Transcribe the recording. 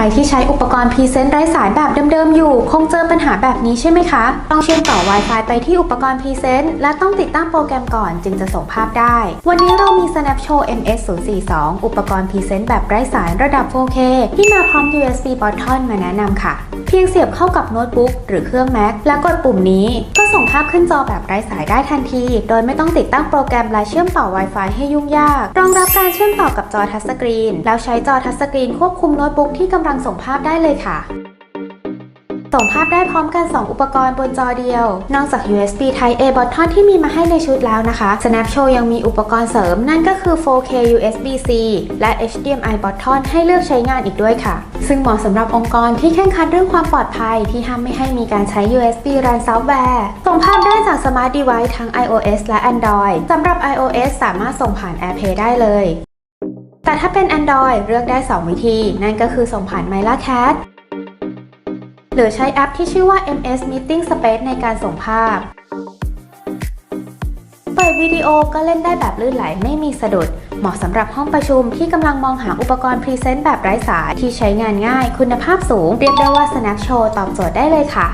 รที่ใช้อุปกรณ์พรีเซนต์ไร้สายแบบเดิมๆอยู่ คงเจอปัญหาแบบนี้ใช่ไหมคะ ต้องเชื่อมต่อ Wi-Fi ไปที่อุปกรณ์พรีเซนต์และต้องติดตั้งโปรแกรมก่อนจึงจะส่งภาพได้ วันนี้เรามี Snap Show MS 042 อุปกรณ์พรีเซนต์แบบไร้สายระดับ 4K ที่มาพร้อม USB Button มาแนะนำค่ะ เพียงเสียบเข้ากับโน้ตบุ๊กหรือเครื่อง Mac และกดปุ่มนี้ ก็ส่งภาพขึ้นจอแบบไร้สายได้ทันที โดยไม่ต้องติดตั้งโปรแกรมและเชื่อมต่อ Wi-Fi ให้ยุ่งยาก รองรับการเชื่อมต่อกับจอทัชสกรีนแล้วใช้จอทัชสกรีนควบคุมโน้ตบุ๊กที่กำลังส่งภาพได้เลยค่ะ ส่งภาพได้พร้อมกัน 2 อุปกรณ์บนจอเดียว นอกจาก USB Type A Button ที่มีมาให้ในชุดแล้วนะคะ Snap Show ยังมีอุปกรณ์เสริมนั่นก็คือ 4K USB-C และ HDMI Button ให้เลือกใช้งานอีกด้วยค่ะ ซึ่งเหมาะสำหรับองค์กรที่แข่งขันเรื่องความปลอดภัยที่ห้ามไม่ให้มีการใช้ USB Run Software ส่งภาพได้จาก Smart Device ทั้ง iOS และ Android สำหรับ iOS สามารถส่งผ่าน AirPlay ได้เลย แต่ถ้าเป็น Android เลือกได้ 2 วิธี นั่นก็คือส่งผ่าน MyLaCat หรือใช้แอปที่ชื่อว่า MS Meeting Space ในการส่งภาพ เปิดวิดีโอก็เล่นได้แบบลื่นไหลไม่มีสะดุด เหมาะสำหรับห้องประชุมที่กำลังมองหาอุปกรณ์พรีเซนต์แบบไร้สายที่ใช้งานง่าย คุณภาพสูง เรียกได้ว่า Snap Show ตอบโจทย์ได้เลยค่ะ